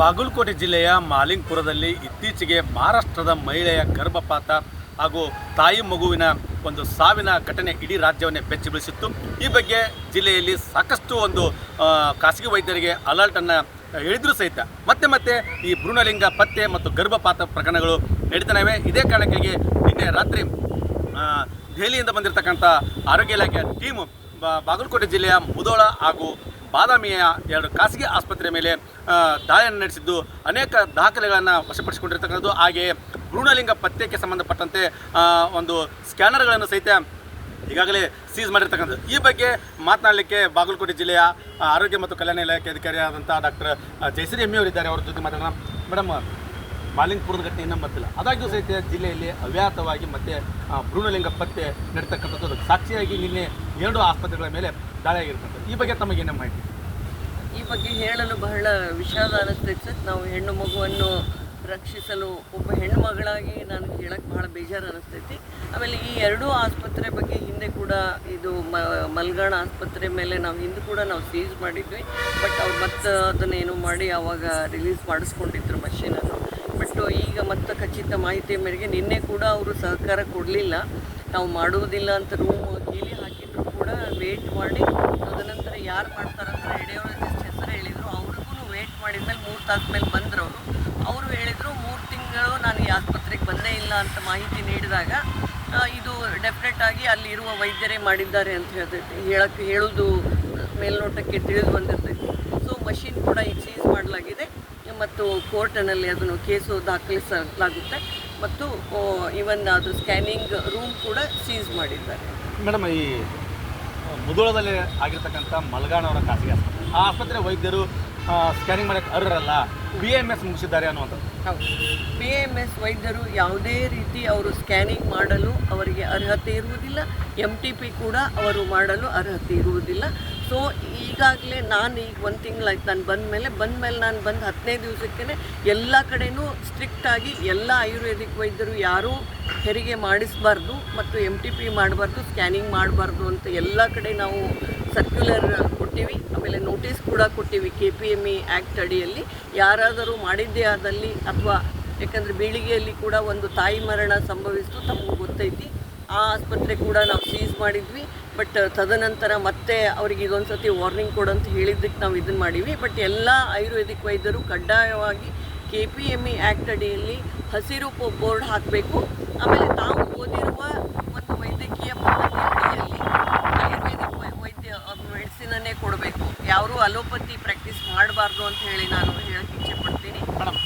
ಬಾಗಲಕೋಟೆ ಜಿಲ್ಲೆಯ ಮಾಲಿಂಗ್ಪುರದಲ್ಲಿ ಇತ್ತೀಚೆಗೆ ಮಹಾರಾಷ್ಟ್ರದ ಮಹಿಳೆಯ ಗರ್ಭಪಾತ ಹಾಗೂ ತಾಯಿ ಮಗುವಿನ ಒಂದು ಸಾವಿನ ಘಟನೆ ಇಡೀ ರಾಜ್ಯವನ್ನೇ ಬೆಚ್ಚಿ ಬೀಳಿಸಿತ್ತು. ಈ ಬಗ್ಗೆ ಜಿಲ್ಲೆಯಲ್ಲಿ ಸಾಕಷ್ಟು ಒಂದು ಖಾಸಗಿ ವೈದ್ಯರಿಗೆ ಅಲರ್ಟನ್ನು ಹೇಳಿದ್ರು ಸಹಿತ. ಮತ್ತೆ ಮತ್ತೆ ಈ ಭ್ರೂಣಲಿಂಗ ಪತ್ತೆ ಮತ್ತು ಗರ್ಭಪಾತ ಪ್ರಕರಣಗಳು ನಡೀತಾನವೆ. ಇದೇ ಕಾರಣಕ್ಕಾಗಿ ನಿನ್ನೆ ರಾತ್ರಿ ದೆಹಲಿಯಿಂದ ಬಂದಿರತಕ್ಕಂಥ ಆರೋಗ್ಯ ಇಲಾಖೆಯ ಟೀಮು ಬಾಗಲಕೋಟೆ ಜಿಲ್ಲೆಯ ಮುದೋಳ ಹಾಗೂ ಬಾದಾಮಿಯ ಎರಡು ಖಾಸಗಿ ಆಸ್ಪತ್ರೆ ಮೇಲೆ ದಾಳಿಯನ್ನು ನಡೆಸಿದ್ದು. ಅನೇಕ ದಾಖಲೆಗಳನ್ನು ವಶಪಡಿಸಿಕೊಂಡಿರ್ತಕ್ಕಂಥದ್ದು. ಹಾಗೆಯೇ ಭ್ರೂಣಲಿಂಗ ಪತ್ತೆಗೆ ಸಂಬಂಧಪಟ್ಟಂತೆ ಒಂದು ಸ್ಕ್ಯಾನರ್ಗಳನ್ನು ಸಹಿತ ಈಗಾಗಲೇ ಸೀಸ್ ಮಾಡಿರ್ತಕ್ಕಂಥದ್ದು. ಈ ಬಗ್ಗೆ ಮಾತನಾಡಲಿಕ್ಕೆ ಬಾಗಲಕೋಟೆ ಜಿಲ್ಲೆಯ ಆರೋಗ್ಯ ಮತ್ತು ಕಲ್ಯಾಣ ಇಲಾಖೆ ಅಧಿಕಾರಿಯಾದಂಥ ಡಾಕ್ಟರ್ ಜಯಶ್ರೀ ಎಮ್ಮಿ ಅವರಿದ್ದಾರೆ ಅವರ ಜೊತೆ ಮಾತಾಡೋಣ ಮೇಡಮ್ ಮಾಲಿಂಗ್ಪುರದ ಘಟನೆ ಇನ್ನೂ ಮತ್ತಿಲ್ಲ. ಅದಾಗ್ಯೂ ಸಹಿತ ಜಿಲ್ಲೆಯಲ್ಲಿ ಅವ್ಯಾತವಾಗಿ ಮತ್ತೆ ಭ್ರೂಣಲಿಂಗ ಪತ್ತೆ ನಡೀತಕ್ಕಂಥದ್ದು ಸಾಕ್ಷಿಯಾಗಿ ನಿನ್ನೆ ಎರಡು ಆಸ್ಪತ್ರೆಗಳ ಮೇಲೆ ದಾಳಿಯಾಗಿರ್ತಕ್ಕಂಥದ್ದು ಈ ಬಗ್ಗೆ ತಮಗೇನೇ ಮಾಹಿತಿ ಈ ಬಗ್ಗೆ ಹೇಳಲು ಬಹಳ ವಿಷಾದ ಅನಿಸ್ತೈತೆ. ಸರ್ ನಾವು ಹೆಣ್ಣು ಮಗುವನ್ನು ರಕ್ಷಿಸಲು ಒಬ್ಬ ಹೆಣ್ಣು ಮಗಳಾಗಿ ನಾನು ಹೇಳಕ್ಕೆ ಬಹಳ ಬೇಜಾರು ಅನಿಸ್ತೈತಿ ಆಮೇಲೆ ಈ ಎರಡೂ ಆಸ್ಪತ್ರೆ ಬಗ್ಗೆ ಹಿಂದೆ ಕೂಡ ಇದು ಮಲ್ಗಾಣ ಆಸ್ಪತ್ರೆ ಮೇಲೆ ನಾವು ಹಿಂದೆ ಕೂಡ ನಾವು ಸೀಸ್ ಮಾಡಿದ್ವಿ. ಬಟ್ ಅವ್ರು ಮತ್ತೆ ಅದನ್ನೇನು ಮಾಡಿ ಆವಾಗ ರಿಲೀಸ್ ಮಾಡಿಸ್ಕೊಂಡಿದ್ರು ಈಗ ಮತ್ತೆ ಖಚಿತ ಮಾಹಿತಿ ಮೇರೆಗೆ, ನಿನ್ನೆ ಕೂಡ ಅವರು ಸಹಕಾರ ಕೊಡಲಿಲ್ಲ. ನಾವು ಮಾಡುವುದಿಲ್ಲ ಅಂತ ರೂಮ್ ಕೀಲಿ ಹಾಕಿದ್ರು ಕೂಡ ವೇಟ್ ಮಾಡಿ. ತದನಂತರ ಯಾರು ಮಾಡ್ತಾರಂತ ರೇಡಿಯೋಲಜಿಸ್ಟ್ ಹೆಸರು ಹೇಳಿದರು. ಅವ್ರಿಗೂ ವೇಟ್ ಮಾಡಿದ್ಮೇಲೆ ಮೂರು ತಾಸು ಮೇಲೆ ಬಂದರು ಅವರು. ಅವರು ಹೇಳಿದರು, ಮೂರು ತಿಂಗಳು ನಾನು ಈ ಆಸ್ಪತ್ರೆಗೆ ಬಂದೇ ಇಲ್ಲ ಅಂತ ಮಾಹಿತಿ ನೀಡಿದಾಗ ಇದು ಡೆಫಿನೆಟ್ ಆಗಿ ಅಲ್ಲಿ ಇರುವ ವೈದ್ಯರೇ ಮಾಡಿದ್ದಾರೆ ಅಂತ ಹೇಳ್ತೈತಿ ಹೇಳಕ್ಕೆ ಹೇಳೋದು ಮೇಲ್ನೋಟಕ್ಕೆ ತಿಳಿದು ಬಂದಿರ್ತೈತಿ. ಸೊ ಮಷಿನ್ ಕೂಡ ಈಗ ಸೀಸ್ ಮಾಡಲಾಗಿದೆ. ಮತ್ತು ಕೋರ್ಟ್ನಲ್ಲಿ ಅದನ್ನು ಕೇಸು ದಾಖಲಿಸಲಾಗುತ್ತೆ ಮತ್ತು ಇವನ್ ಅದು ಸ್ಕ್ಯಾನಿಂಗ್ ರೂಮ್ ಕೂಡ ಸೀಸ್ ಮಾಡಿದ್ದಾರೆ. ಮೇಡಮ್ ಈ ಮುದೋಳದಲ್ಲಿ ಆಗಿರ್ತಕ್ಕಂಥ ಮಲ್ಗಾಣವರ ಖಾಸಗಿ ಆಸ್ಪತ್ರೆ. ಆ ಆಸ್ಪತ್ರೆ ವೈದ್ಯರು ಸ್ಕ್ಯಾನಿಂಗ್ ಮಾಡೋಕ್ಕೆ ಅರ್ಹರಲ್ಲ? ಬಿ ಎಂ ಎಸ್ ಮುಗಿಸಿದ್ದಾರೆ ಅನ್ನುವಂಥದ್ದು. ಹೌದು. ಬಿ ಎಂ ಎಸ್ ವೈದ್ಯರು ಯಾವುದೇ ರೀತಿ ಅವರು ಸ್ಕ್ಯಾನಿಂಗ್ ಮಾಡಲು ಅವರಿಗೆ ಅರ್ಹತೆ ಇರುವುದಿಲ್ಲ. ಎಂ ಟಿ ಪಿ ಕೂಡ ಅವರು ಮಾಡಲು ಅರ್ಹತೆ ಇರುವುದಿಲ್ಲ. ಸೊ ಈಗಾಗಲೇ ನಾನು ಈಗ ಒಂದು ತಿಂಗಳಾಯ್ತು. ನಾನು ಬಂದ ಮೇಲೆ ಬಂದ ಮೇಲೆ ನಾನು ಬಂದು ಹದಿನೈದು ದಿವಸಕ್ಕೇ ಎಲ್ಲ ಕಡೆನೂ ಸ್ಟ್ರಿಕ್ಟಾಗಿ ಎಲ್ಲ ಆಯುರ್ವೇದಿಕ್ ವೈದ್ಯರು ಯಾರೂ ಹೆರಿಗೆ ಮಾಡಿಸಬಾರ್ದು ಮತ್ತು ಎಂ ಟಿ ಪಿ ಮಾಡಬಾರ್ದು ಸ್ಕ್ಯಾನಿಂಗ್ ಮಾಡಬಾರ್ದು ಅಂತ ಎಲ್ಲ ಕಡೆ ನಾವು ಸರ್ಕ್ಯುಲರ್ ಕೊಟ್ಟಿವಿ. ಆಮೇಲೆ ನೋಟಿಸ್ ಕೂಡ ಕೊಟ್ಟಿವಿ K P M E act ಅಡಿಯಲ್ಲಿ. ಯಾರಾದರೂ ಮಾಡಿದ್ದೇ ಆದಲ್ಲಿ ಅಥವಾ ಯಾಕಂದರೆ ಬೀಳಿಗೆಯಲ್ಲಿ ಕೂಡ ಒಂದು ತಾಯಿ ಮರಣ ಸಂಭವಿಸಿತು, ತಮಗೆ ಗೊತ್ತೈತಿ. ಆ ಆಸ್ಪತ್ರೆ ಕೂಡ ನಾವು ಸೀಸ್ ಮಾಡಿದ್ವಿ. ಬಟ್ ತದನಂತರ ಮತ್ತೆ ಅವರಿಗೆ ಇದೊಂದು ಸತಿ ವಾರ್ನಿಂಗ್ ಕೊಡಂತ ಹೇಳಿದ್ದಕ್ಕೆ ನಾವು ಇದನ್ನು ಮಾಡೀವಿ ಬಟ್ ಎಲ್ಲ ಆಯುರ್ವೇದಿಕ್ ವೈದ್ಯರು ಕಡ್ಡಾಯವಾಗಿ K P M E act ಅಡಿಯಲ್ಲಿ ಹಸಿರು ಬೋರ್ಡ್ ಹಾಕಬೇಕು. ಆಮೇಲೆ ತಾವು ಓದಿರುವ ಒಂದು ವೈದ್ಯಕೀಯ ಪದ್ಧತಿಯಲ್ಲಿ ಆಯುರ್ವೇದಿಕ್ ವೈ- ವೈದ್ಯ ಮೆಡಿಸಿನನ್ನೇ ಕೊಡಬೇಕು ಯಾರೂ ಅಲೋಪತಿ ಪ್ರಾಕ್ಟೀಸ್ ಮಾಡಬಾರ್ದು ಅಂತ ಹೇಳಿ ನಾನು ಹೇಳಕ್ಕೆ ಇಚ್ಛೆ ಪಡ್ತೀನಿ ಮೇಡಮ್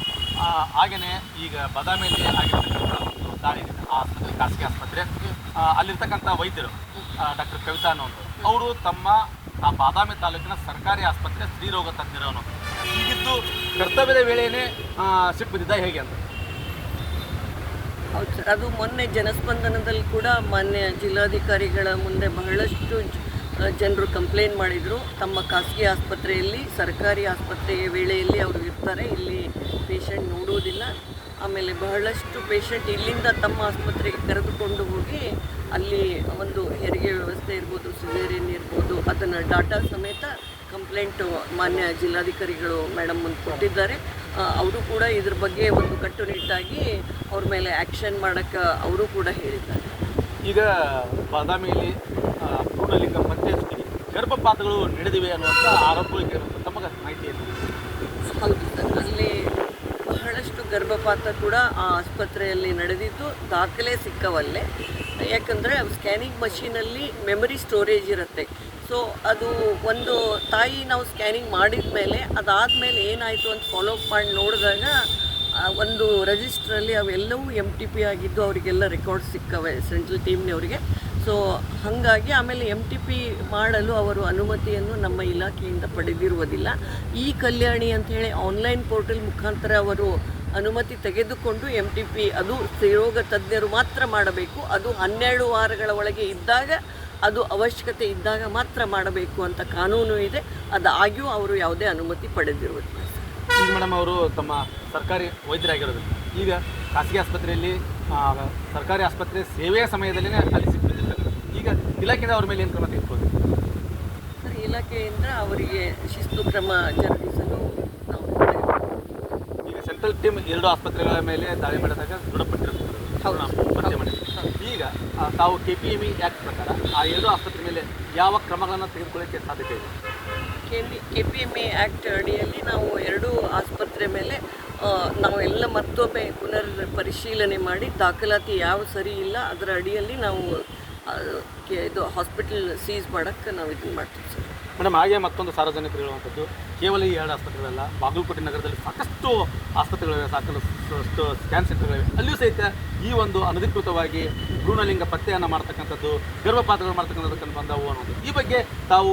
ಹಾಗೆಯೇ ಈಗ ಬದಾಮಿಯಲ್ಲಿ ಆಗಿರ್ತಕ್ಕಂಥ ಒಂದು ದಾಳಿ ಆಸ್ಪತ್ರೆ, ಖಾಸಗಿ ಆಸ್ಪತ್ರೆ. ಅಲ್ಲಿರ್ತಕ್ಕಂಥ ವೈದ್ಯರು ಡಾಕ್ಟರ್ ಕವಿತಾ ಅನ್ನೋದು ಅವರು ತಮ್ಮ, ಆ ಬಾದಾಮಿ ತಾಲೂಕಿನ ಸರ್ಕಾರಿ ಆಸ್ಪತ್ರೆ ಸ್ತ್ರೀರೋಗ ತಜ್ಞರು ಈಗಿದ್ದು ಕರ್ತವ್ಯದ ವೇಳೆಯೇ ಸಿಟ್ಟು ಬಿದ್ದಿದ್ದ ಹೇಗೆ ಅಂತ? ಹೌದು ಸರ್, ಅದು ಮೊನ್ನೆ ಜನಸ್ಪಂದನದಲ್ಲಿ ಕೂಡ ಮಾನ್ಯ ಜಿಲ್ಲಾಧಿಕಾರಿಗಳ ಮುಂದೆ ಬಹಳಷ್ಟು ಜನರು ಕಂಪ್ಲೇಂಟ್ ಮಾಡಿದರು. ತಮ್ಮ ಖಾಸಗಿ ಆಸ್ಪತ್ರೆಯಲ್ಲಿ, ಸರ್ಕಾರಿ ಆಸ್ಪತ್ರೆಯ ವೇಳೆಯಲ್ಲಿ ಅವರು ಇರ್ತಾರೆ. ಇಲ್ಲಿ ಪೇಷಂಟ್ ನೋಡುವುದಿಲ್ಲ ಆಮೇಲೆ ಬಹಳಷ್ಟು ಪೇಷಂಟ್ ಇಲ್ಲಿಂದ ತಮ್ಮ ಆಸ್ಪತ್ರೆಗೆ ಕರೆದುಕೊಂಡು ಹೋಗಿ ಅಲ್ಲಿ ಒಂದು ಹೆರಿಗೆ ವ್ಯವಸ್ಥೆ ಇರ್ಬೋದು ಸಿಜೇರಿಯನ್ ಇರ್ಬೋದು ಅದನ್ನು ಡಾಟಾ ಸಮೇತ ಕಂಪ್ಲೇಂಟು ಮಾನ್ಯ ಜಿಲ್ಲಾಧಿಕಾರಿಗಳು ಮೇಡಮ್ ಮುಂದೆ ಕೊಟ್ಟಿದ್ದಾರೆ. ಅವರು ಕೂಡ ಇದ್ರ ಬಗ್ಗೆ ಒಂದು ಕಟ್ಟುನಿಟ್ಟಾಗಿ ಅವ್ರ ಮೇಲೆ ಆ್ಯಕ್ಷನ್ ಮಾಡೋಕ್ಕೆ ಅವರು ಕೂಡ ಹೇಳಿದ್ದಾರೆ. ಈಗ ಬಾದಾಮಿಯಲ್ಲಿ ಪೂರ್ಣಲಿಂಗ ಪತ್ತೆ ಗರ್ಭಪಾತಗಳು ನಡೆದಿವೆ ಅನ್ನುವಂಥ ಆರೋಪ ತಮಗೆ ಮಾಹಿತಿ ಹೌದು ಸರ್ ಅಲ್ಲಿ ಗರ್ಭಪಾತ ಕೂಡ ಆ ಆಸ್ಪತ್ರೆಯಲ್ಲಿ ನಡೆದಿದ್ದು, ದಾಖಲೆ ಸಿಕ್ಕವಲ್ಲೇ. ಯಾಕಂದರೆ ಸ್ಕ್ಯಾನಿಂಗ್ ಮಷೀನಲ್ಲಿ ಮೆಮರಿ ಸ್ಟೋರೇಜ್ ಇರುತ್ತೆ. ಸೊ, ಅದು ಒಂದು ತಾಯಿ ನಾವು ಸ್ಕ್ಯಾನಿಂಗ್ ಮಾಡಿದ ಮೇಲೆ, ಅದಾದಮೇಲೆ ಏನಾಯಿತು ಅಂತ ಫಾಲೋ ಅಪ್ ಮಾಡಿ ನೋಡಿದಾಗ ಒಂದು ರಿಜಿಸ್ಟ್ರಲ್ಲಿ ಅವೆಲ್ಲವೂ ಎಂ ಟಿ ಪಿ ಆಗಿದ್ದು ಅವರಿಗೆಲ್ಲ ರೆಕಾರ್ಡ್ಸ್ ಸಿಕ್ಕವೆ ಸೆಂಟ್ರಲ್ ಟೀಮ್ನವರಿಗೆ ಸೊ ಹಾಗಾಗಿ ಆಮೇಲೆ ಎಂ ಟಿ ಪಿ ಮಾಡಲು ಅವರು ಅನುಮತಿಯನ್ನು ನಮ್ಮ ಇಲಾಖೆಯಿಂದ ಪಡೆದಿರುವುದಿಲ್ಲ. ಈ ಕಲ್ಯಾಣಿ ಅಂತ ಹೇಳಿ ಆನ್ಲೈನ್ ಪೋರ್ಟಲ್ ಮುಖಾಂತರ ಅವರು ಅನುಮತಿ ತೆಗೆದುಕೊಂಡು ಎಂ ಟಿ ಪಿ ಅದು ಸ್ತ್ರೀರೋಗ ತಜ್ಞರು ಮಾತ್ರ ಮಾಡಬೇಕು. ಅದು ಹನ್ನೆರಡು ವಾರಗಳ ಒಳಗೆ ಇದ್ದಾಗ ಅದು ಅವಶ್ಯಕತೆ ಇದ್ದಾಗ ಮಾತ್ರ ಮಾಡಬೇಕು ಅಂತ ಕಾನೂನು ಇದೆ. ಅದಾಗ್ಯೂ ಅವರು ಯಾವುದೇ ಅನುಮತಿ ಪಡೆದಿರುವುದಿಲ್ಲ. ಈಗ ಮೇಡಮ್ ಅವರು ತಮ್ಮ ಸರ್ಕಾರಿ ವೈದ್ಯರಾಗಿರೋದು ಈಗ ಖಾಸಗಿ ಆಸ್ಪತ್ರೆಯಲ್ಲಿ ಸರ್ಕಾರಿ ಆಸ್ಪತ್ರೆ ಸೇವೆಯ ಸಮಯದಲ್ಲಿನೇ ಅಲ್ಲಿ ಸಿಕ್ಕಿರ್ತಕ್ಕಂಥದ್ದು ಈಗ ಇಲಾಖೆಯಿಂದ ಅವ್ರ ಮೇಲೆ ಏನು ಕ್ರಮ ತೆಗೆದುಕೊಳ್ಳಿ ಸರ್ ಇಲಾಖೆಯಿಂದ ಅವರಿಗೆ ಶಿಸ್ತು ಕ್ರಮ ಜರುಗಿಸಲು ನಾವು ಮೆಡಿಕಲ್ ಟೀಮ್ ಎರಡು ಆಸ್ಪತ್ರೆಗಳ ಮೇಲೆ ದಾಳಿ ಮಾಡಿದಾಗ ದೃಢಪಟ್ಟಿರುತ್ತದೆ ಈಗ ತಾವು K P M E act ಪ್ರಕಾರ ಆ ಎರಡು ಆಸ್ಪತ್ರೆ ಮೇಲೆ ಯಾವ ಕ್ರಮಗಳನ್ನು ತೆಗೆದುಕೊಳ್ಳಕ್ಕೆ ಸಾಧ್ಯತೆ ಇದೆ? K P M A act ಅಡಿಯಲ್ಲಿ ನಾವು ಎರಡೂ ಆಸ್ಪತ್ರೆ ಮೇಲೆ ನಾವು ಎಲ್ಲ ಮತ್ತೊಮ್ಮೆ ಪುನರ್ ಪರಿಶೀಲನೆ ಮಾಡಿ ದಾಖಲಾತಿ ಯಾವ ಸರಿ ಇಲ್ಲ ಅದರ ಅಡಿಯಲ್ಲಿ ನಾವು ಇದು ಹಾಸ್ಪಿಟಲ್ ಸೀಸ್ ಮಾಡೋಕ್ಕೆ ನಾವು ಇದನ್ನು ಮಾಡ್ತೀವಿ ಸರ್. ಮೇಡಮ್, ಹಾಗೆ ಮತ್ತೊಂದು ಸಾರ್ವಜನಿಕರು ಹೇಳುವಂಥದ್ದು, ಕೇವಲ ಈ ಎರಡು ಆಸ್ಪತ್ರೆಗಳಲ್ಲ, ಬಾಗಲಕೋಟೆ ನಗರದಲ್ಲಿ ಸಾಕಷ್ಟು ಆಸ್ಪತ್ರೆಗಳಿವೆ, ಸಾಕಷ್ಟು ಸ್ಕ್ಯಾನ್ ಸೆಂಟರ್ಗಳಿವೆ. ಅಲ್ಲಿಯೂ ಸಹಿತ ಈ ಒಂದು ಅನಧಿಕೃತವಾಗಿ ಭ್ರೂಣಲಿಂಗ ಪತ್ತೆಯನ್ನು ಮಾಡ್ತಕ್ಕಂಥದ್ದು, ಗರ್ಭಪಾತಗಳು ಮಾಡ್ತಕ್ಕಂಥದ್ದು ಬಂದವು ಅನ್ನೋದು. ಈ ಬಗ್ಗೆ ತಾವು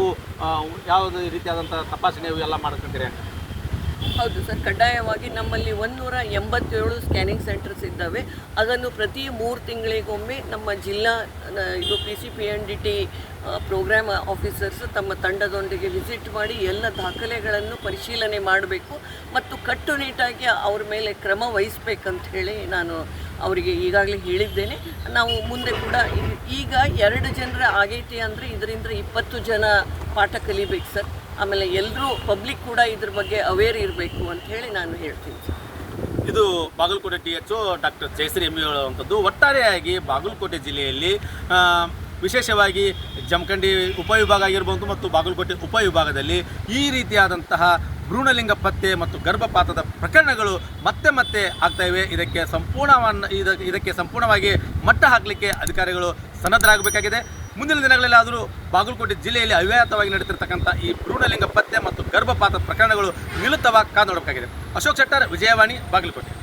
ಯಾವುದೇ ರೀತಿಯಾದಂಥ ತಪಾಸಣೆ ಎಲ್ಲ ಮಾಡ್ಕೊಂತೀರಿ ಹೌದು ಸರ್, ಕಡ್ಡಾಯವಾಗಿ ನಮ್ಮಲ್ಲಿ ಒಂದೂರ ಎಂಬತ್ತೇಳು ಸ್ಕ್ಯಾನಿಂಗ್ ಸೆಂಟರ್ಸ್ ಇದ್ದಾವೆ. ಅದನ್ನು ಪ್ರತಿ ಮೂರು ತಿಂಗಳಿಗೊಮ್ಮೆ ನಮ್ಮ ಜಿಲ್ಲಾ ಇದು P C P N D T program officers ತಮ್ಮ ತಂಡದೊಂದಿಗೆ ವಿಸಿಟ್ ಮಾಡಿ ಎಲ್ಲ ದಾಖಲೆಗಳನ್ನು ಪರಿಶೀಲನೆ ಮಾಡಬೇಕು ಮತ್ತು ಕಟ್ಟುನಿಟ್ಟಾಗಿ ಅವ್ರ ಮೇಲೆ ಕ್ರಮ ವಹಿಸ್ಬೇಕಂತ ಹೇಳಿ ನಾನು ಅವರಿಗೆ ಈಗಾಗಲೇ ಹೇಳಿದ್ದೇನೆ. ನಾವು ಮುಂದೆ ಕೂಡ ಈಗ ಎರಡು ಜನರ ಆಗೈತಿ ಅಂದರೆ ಇದರಿಂದ ಇಪ್ಪತ್ತು ಜನ ಪಾಠ ಕಲಿಬೇಕು ಸರ್. ಆಮೇಲೆ ಎಲ್ಲರೂ ಪಬ್ಲಿಕ್ ಕೂಡ ಇದ್ರ ಬಗ್ಗೆ ಅವೇರ್ ಇರಬೇಕು ಅಂತ ಹೇಳಿ ನಾನು ಹೇಳ್ತೀನಿ. ಇದು Bagalkote T H doctor Jayashree Emmi ಹೇಳುವಂಥದ್ದು. ಒಟ್ಟಾರೆಯಾಗಿ ಬಾಗಲಕೋಟೆ ಜಿಲ್ಲೆಯಲ್ಲಿ ವಿಶೇಷವಾಗಿ ಜಮಖಂಡಿ ಉಪವಿಭಾಗ ಆಗಿರ್ಬೋದು ಮತ್ತು ಬಾಗಲಕೋಟೆ ಉಪವಿಭಾಗದಲ್ಲಿ ಈ ರೀತಿಯಾದಂತಹ ಭ್ರೂಣಲಿಂಗ ಪತ್ತೆ ಮತ್ತು ಗರ್ಭಪಾತದ ಪ್ರಕರಣಗಳು ಮತ್ತೆ ಮತ್ತೆ ಆಗ್ತಾ ಇದಕ್ಕೆ ಸಂಪೂರ್ಣವನ್ನು ಇದಕ್ಕೆ ಸಂಪೂರ್ಣವಾಗಿ ಮಟ್ಟ ಹಾಕಲಿಕ್ಕೆ ಅಧಿಕಾರಿಗಳು ಸನ್ನದ್ಧರಾಗಬೇಕಾಗಿದೆ. ಮುಂದಿನ ದಿನಗಳಲ್ಲಾದರೂ ಬಾಗಲಕೋಟೆ ಜಿಲ್ಲೆಯಲ್ಲಿ ಅವ್ಯಾಹತವಾಗಿ ನಡೀತಿರ್ತಕ್ಕಂಥ ಈ ಭ್ರೂಣಲಿಂಗ ಪತ್ತೆ ಮತ್ತು ಗರ್ಭಪಾತ ಪ್ರಕರಣಗಳು ನಿಲುತ್ತವಾಗಿ ಕಾದು ನೋಡಬೇಕಾಗಿದೆ. ಅಶೋಕ್ ಶೆಟ್ಟರ್, ವಿಜಯವಾಣಿ, ಬಾಗಲಕೋಟೆ.